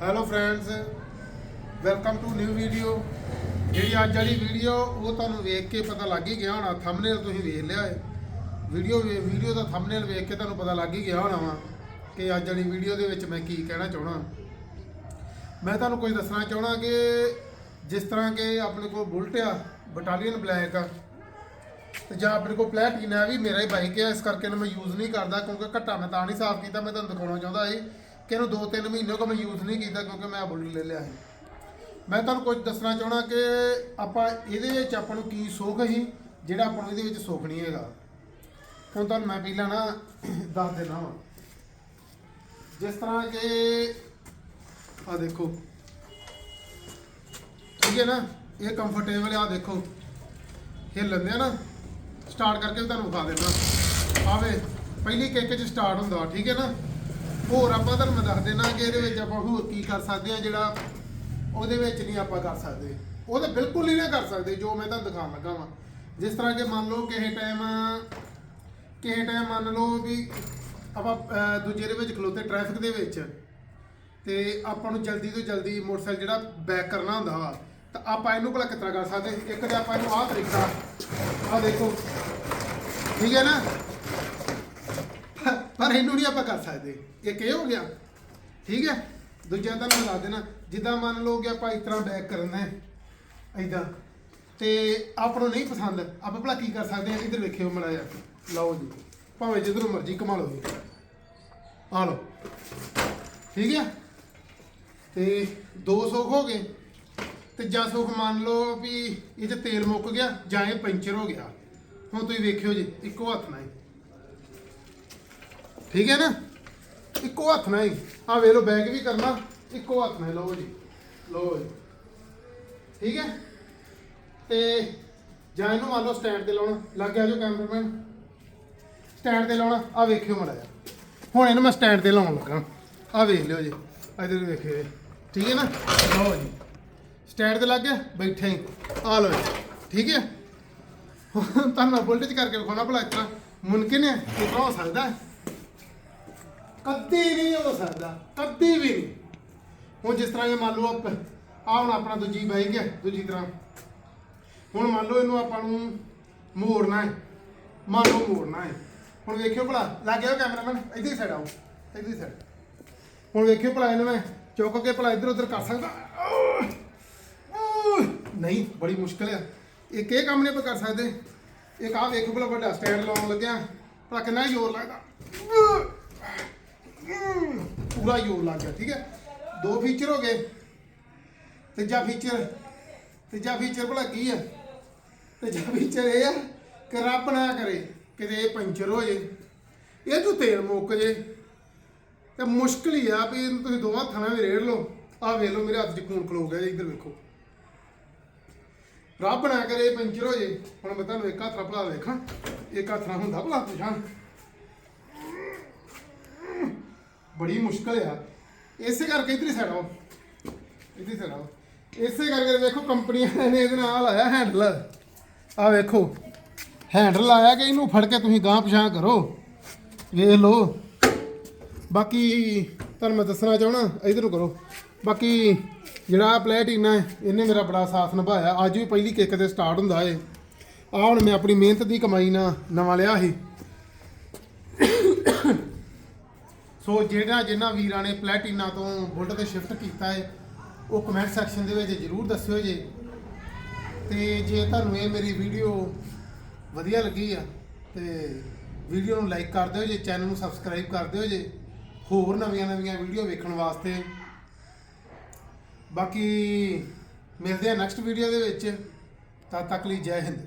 Hello friends welcome to new video ਜਿਹੜੀ ਅੱਜ ਵਾਲੀ ਵੀਡੀਓ ਉਹ ਤੁਹਾਨੂੰ ਵੇਖ ਕੇ ਪਤਾ ਲੱਗ ਹੀ ਗਿਆ ਹੋਣਾ ਥੰਬਨੇਲ ਤੁਸੀਂ ਵੇਖ ਲਿਆ ਹੈ। ਵੀਡੀਓ ਵੀਡੀਓ ਦਾ ਥੰਬਨੇਲ ਵੇਖ ਕੇ ਤੁਹਾਨੂੰ ਪਤਾ ਲੱਗ ਹੀ ਗਿਆ ਹੋਣਾ ਵਾ ਕਿ ਅੱਜ ਵਾਲੀ ਵੀਡੀਓ ਦੇ ਵਿੱਚ ਮੈਂ ਕੀ ਕਹਿਣਾ ਚਾਹਣਾ ਮੈਂ ਤੁਹਾਨੂੰ ਕੁਝ ਦੱਸਣਾ ਚਾਹਣਾ ਕਿ ਜਿਸ ਤਰ੍ਹਾਂ ਕਿ ਆਪਣੇ ਕੋਲ ਬੁਲਟ ਆ ਬਟਾਲੀਅਨ ਬਲੈਕ ਆ, ਤੇ ਜਾਂ ਆਪਣੇ ਕੋਲ ਪਲੈਟੀਨਾ ਵੀ ਮੇਰਾ ਹੀ ਬਾਈਕ ਹੈ ਇਸ ਕਰਕੇ ਮੈਂ ਯੂਜ਼ ਨਹੀਂ ਕਰਦਾ ਕਿਉਂਕਿ ਘੱਟਾ ਮੈਂ ਤਾਂ ਨਹੀਂ ਸਾਫ਼ ਕੀਤਾ, ਮੈਂ ਤੁਹਾਨੂੰ ਦਿਖਾਉਣਾ ਚਾਹੁੰਦਾ ਸੀ ਕਿ ਇਹਨੂੰ 2-3 ਮਹੀਨੇ ਕੋ ਮੈਂ ਯੂਜ਼ ਨਹੀਂ ਕੀਤਾ ਕਿਉਂਕਿ ਮੈਂ ਬੁਲਟ ਲੈ ਲਿਆ ਸੀ। ਮੈਂ ਤੁਹਾਨੂੰ ਕੁਝ ਦੱਸਣਾ ਚਾਹਣਾ ਕਿ ਆਪਾਂ ਇਹਦੇ ਵਿੱਚ ਆਪਾਂ ਨੂੰ ਕੀ ਸੁੱਖ ਸੀ, ਜਿਹੜਾ ਆਪਾਂ ਨੂੰ ਇਹਦੇ ਵਿੱਚ ਸੁੱਖ ਨਹੀਂ ਹੈਗਾ। ਹੁਣ ਤੁਹਾਨੂੰ ਮੈਂ ਪਹਿਲਾਂ ਨਾ ਦੱਸ ਦੇਣਾ ਵਾ। ਜਿਸ ਤਰ੍ਹਾਂ ਕਿ ਆ ਦੇਖੋ। ਠੀਕ ਹੈ ਨਾ? ਇਹ ਕੰਫਰਟੇਬਲ ਆ, ਦੇਖੋ। ਇਹ ਲੈਂਦੇ ਆ ਨਾ। ਸਟਾਰਟ ਕਰਕੇ ਵੀ ਤੁਹਾਨੂੰ ਵਿਖਾ ਦੇਣਾ ਆਵੇ ਪਹਿਲੀ ਕਿੱਕ 'ਚ ਸਟਾਰਟ ਹੁੰਦਾ, ਠੀਕ ਹੈ ਨਾ? ਹੋਰ ਆਪਾਂ ਤੁਹਾਨੂੰ ਦੱਸ ਦੇਣਾ ਕਿ ਇਹਦੇ ਵਿੱਚ ਆਪਾਂ ਹੋਰ ਕੀ ਕਰ ਸਕਦੇ ਆ, ਜਿਹੜਾ ਉਹਦੇ ਵਿੱਚ ਨਹੀਂ ਆਪਾਂ ਕਰ ਸਕਦੇ। ਉਹ ਤਾਂ ਬਿਲਕੁਲ ਹੀ ਨਾ ਕਰ ਸਕਦੇ, ਜੋ ਮੈਂ ਤੁਹਾਨੂੰ ਦਿਖਾਉਣ ਲੱਗਾ ਵਾਂ। ਜਿਸ ਤਰ੍ਹਾਂ ਕਿ ਮੰਨ ਲਓ ਕਿਸੇ ਟਾਈਮ ਕਿਸੇ ਟਾਈਮ ਮੰਨ ਲਓ ਵੀ ਆਪਾਂ ਦੂਜੇ ਦੇ ਵਿੱਚ ਖਲੋਤੇ ਟ੍ਰੈਫਿਕ ਦੇ ਵਿੱਚ, ਤੇ ਆਪਾਂ ਨੂੰ ਜਲਦੀ ਤੋਂ ਜਲਦੀ ਮੋਟਰਸਾਈਕਲ ਜਿਹੜਾ ਬੈਕ ਕਰਨਾ ਹੁੰਦਾ ਵਾ, ਤਾਂ ਆਪਾਂ ਇਹਨੂੰ ਭਲਾ ਕਿਤਨਾ ਕਰ ਸਕਦੇ? ਇੱਕ ਤੇ ਆਪਾਂ ਇਹਨੂੰ ਆਹ ਤਰੀਕਾ, ਆਹ ਦੇਖੋ, ਠੀਕ ਹੈ ਨਾ? ਪਰ ਇਹਨੂੰ ਨਹੀਂ ਆਪਾਂ ਕਰ ਸਕਦੇ। ਇੱਕ ਇਹ ਹੋ ਗਿਆ? ਠੀਕ ਹੈ? ਦੂਜਾ ਤਾਂ ਮੈਂ ਦੱਸ ਦੇਣਾ। ਜਿੱਦਾਂ ਮੰਨ ਲਓ ਕਿ ਆਪਾਂ ਇਸ ਤਰ੍ਹਾਂ ਬੈਕ ਕਰਨਾ ਹੈ ਐਦਾਂ ਤੇ ਆਪ ਨੂੰ ਨਹੀਂ ਪਸੰਦ, ਆਪਾਂ ਭਲਾ ਕੀ ਕਰ ਸਕਦੇ ਆ ਇਧਰ ਵੇਖਿਓ ਮੜਾ ਜਾ ਲਓ ਜੀ। ਭਾਵੇਂ ਜਿੱਧਰੋਂ ਮਰਜ਼ੀ ਕਮਾ ਲਓ ਜੀ। ਆ ਲਓ। ਠੀਕ ਹੈ? ਤੇ ਦੋ ਸੁੱਖ ਹੋ ਗਏ। ਤੇ ਜਾਂ ਸੁੱਖ ਮੰਨ ਲਓ ਵੀ ਇਹ 'ਚ ਤੇਲ ਮੁੱਕ ਗਿਆ ਜਾਂ ਇਹ ਪੈਂਚਰ ਹੋ ਗਿਆ। ਹੁਣ ਤੁਸੀਂ ਵੇਖਿਓ ਜੀ, ਇੱਕੋ ਹੱਥ ਨਾਲ। ਠੀਕ ਹੈ ਨਾ? ਇੱਕੋ ਹੱਥ ਨਾਲ ਹੀ। ਆ ਵੇਖ ਲਓ ਬੈਗ ਵੀ ਕਰਨਾ, ਇੱਕੋ ਹੱਥ ਨਾਲ। ਲਓ ਜੀ ਲਓ ਜੀ। ਠੀਕ ਹੈ? ਤੇ ਜਾਂ ਇਹਨੂੰ ਮੰਨ ਲਓ ਸਟੈਂਡ ਤੇ ਲਾਉਣਾ। ਲੱਗ ਗਿਆ ਜੋ ਕੈਮਰਾਮੈਨ ਸਟੈਂਡ ਤੇ ਲਾਉਣਾ। ਆ ਵੇਖਿਓ ਮੜਾ ਜਾ ਹੁਣ ਇਹਨੂੰ ਮੈਂ ਸਟੈਂਡ ਤੇ ਲਾਉਣ ਲੱਗਾ। ਆ ਵੇਖ ਲਿਓ ਜੀ। ਇਧਰ ਵੇਖਿਓ ਜੀ। ਠੀਕ ਹੈ ਨਾ? ਲਓ ਜੀ। ਸਟੈਂਡ ਤੇ ਲੱਗ ਗਿਆ, ਬੈਠੇ ਹੀ। ਆ ਲਓ ਜੀ। ਠੀਕ ਹੈ? ਤੁਹਾਨੂੰ ਮੈਂ ਚ ਕਰਕੇ ਵਿਖਾਉਣਾ ਭਲਾ, ਇਸ ਤਰ੍ਹਾਂ ਮੁਮਕਿਨ ਹੈ ਕਿ ਹੋ ਸਕਦਾ ਹੈ? ਕਦੀ ਨਹੀਂ ਹੋ ਸਕਦਾ, ਕਦੀ ਵੀ ਨਹੀਂ। ਹੁਣ ਜਿਸ ਤਰ੍ਹਾਂ ਇਹ ਮੰਨ ਲਓ ਆਪ, ਆਹ ਹੁਣ ਆਪਣਾ ਦੂਜੀ ਬਾਈਕ ਹੈ ਦੂਜੀ ਤਰ੍ਹਾਂ। ਹੁਣ ਮੰਨ ਲਓ ਇਹਨੂੰ ਆਪਾਂ ਨੂੰ ਮੋੜਨਾ ਹੈ, ਮੰਨ ਲਓ ਮੋੜਨਾ ਹੈ। ਹੁਣ ਵੇਖਿਓ ਭਲਾ, ਲੱਗ ਗਿਆ ਕੈਮਰਾਮੈਨ ਇੱਧਰ ਸਾਈਡ ਆਓ, ਇੱਧਰ ਸਾਈਡ ਹੁਣ ਵੇਖਿਓ ਭਲਾ ਇਹਨੂੰ ਮੈਂ ਚੁੱਕ ਕੇ ਭਲਾ ਇੱਧਰ ਉੱਧਰ ਕਰ ਸਕਦਾ। ਨਹੀਂ, ਬੜੀ ਮੁਸ਼ਕਲ ਆ। ਇਹ ਇਹ ਕੰਮ ਨਹੀਂ ਆਪਾਂ ਕਰ ਸਕਦੇ? ਇੱਕ ਆਹ ਵੇਖੋ ਭਲਾ ਵੱਡਾ ਸਟੈਂਡ ਲਾਉਣ ਲੱਗਿਆ। ਭਲਾ ਕਿੰਨਾ ਜ਼ੋਰ ਲੱਗਦਾ। ਪੂਰਾ ਜ਼ੋਰ ਲੱਗ ਗਿਆ, ਠੀਕ ਹੈ? ਦੋ ਫੀਚਰ ਹੋ ਗਏ। ਤੀਜਾ ਫੀਚਰ ਤੀਜਾ ਫੀਚਰ ਭਲਾ ਕੀ ਹੈ? ਤੀਜਾ ਫੀਚਰ ਇਹ ਆ ਕਿ ਰੱਬ ਨਾ ਕਰੇ, ਕਿਤੇ ਇਹ ਪੰਚਰ ਹੋ ਜੇ। ਇਹ ਤੋਂ ਤੇਲ ਮੁੱਕ ਜੇ। ਤੇ ਮੁਸ਼ਕਲ ਹੀ ਆ ਵੀ ਇਹਨੂੰ ਤੁਸੀਂ ਦੋਵਾਂ ਹੱਥਾਂ ਨਾਲ ਵੀ ਰੇੜ ਲਓ। ਆਹ ਵੇਖ ਲਓ, ਮੇਰੇ ਹੱਥ 'ਚ ਖੂਨ ਖਲੋ ਗਿਆ ਜੀ, ਇੱਧਰ ਵੇਖੋ। ਰੱਬ ਨਾ ਕਰੇ ਇਹ ਪੰਚਰ ਹੋ ਜੇ। ਹੁਣ ਮੈਂ ਤੁਹਾਨੂੰ ਇੱਕ ਹੱਥ ਨਾਲ ਭਲਾ ਵੇਖਾਂ। ਇੱਕ ਹੱਥ ਨਾਲ ਹੁੰਦਾ ਭਲਾ ਪਛਾਣ ਬੜੀ ਮੁਸ਼ਕਲ ਆ। ਇਸੇ ਕਰਕੇ ਇਧਰ ਸਾਈਡ ਆਓ। ਇਧਰ ਸਾਈਡ ਆਓ। ਇਸੇ ਕਰਕੇ ਵੇਖੋ ਕੰਪਨੀਆਂ ਨੇ ਇਹਦੇ ਨਾਲ ਆਇਆ ਹੈਂਡਲ ਆ ਵੇਖੋ ਹੈਂਡਲ ਆਇਆ ਕਿ ਇਹਨੂੰ ਫੜ ਕੇ ਤੁਸੀਂ ਗਾਂਹ ਪਛਾਂ ਕਰੋ। ਵੇਖ ਲਓ। ਬਾਕੀ ਤੁਹਾਨੂੰ ਮੈਂ ਦੱਸਣਾ ਚਾਹਣਾ ਇਧਰ ਨੂੰ ਕਰੋ। ਬਾਕੀ ਜਿਹੜਾ ਪਲੈਟੀਨਾ ਹੈ, ਇਹਨੇ ਮੇਰਾ ਬੜਾ ਸਾਥ ਨਿਭਾਇਆ। ਅੱਜ ਵੀ ਪਹਿਲੀ ਕਿੱਕ ਤੇ ਸਟਾਰਟ ਹੁੰਦਾ ਏ। ਆ ਹੁਣ ਮੈਂ ਆਪਣੀ ਮਿਹਨਤ ਦੀ ਕਮਾਈ ਨਾਲ ਨਵਾਂ ਲਿਆ ਸੀ। ਸੋ ਜਿਹੜਾ ਜਿਨ੍ਹਾਂ ਵੀਰਾਂ ਨੇ ਪਲੈਟੀਨਾ ਤੋਂ ਬੁਲਟ ਤੇ ਸ਼ਿਫਟ ਕੀਤਾ ਹੈ, ਉਹ ਕਮੈਂਟ ਸੈਕਸ਼ਨ ਦੇ ਵਿੱਚ ਜਰੂਰ ਦੱਸਿਓ ਜੇ। ਤੇ ਜੇ ਤੁਹਾਨੂੰ ਇਹ ਮੇਰੀ ਵੀਡੀਓ ਵਧੀਆ ਲੱਗੀ ਆ, ਤੇ ਵੀਡੀਓ ਨੂੰ ਲਾਈਕ ਕਰ ਦਿਓ ਜੇ ਚੈਨਲ ਨੂੰ ਸਬਸਕ੍ਰਾਈਬ ਕਰ ਦਿਓ ਜੇ, ਹੋਰ ਨਵੀਆਂ ਨਵੀਆਂ ਵੀਡੀਓ ਵੇਖਣ ਵਾਸਤੇ। ਬਾਕੀ ਮਿਲਦੇ ਆ ਨੈਕਸਟ ਵੀਡੀਓ ਦੇ ਵਿੱਚ। ਤਦ ਤੱਕ ਲਈ ਜੈ ਹਿੰਦ।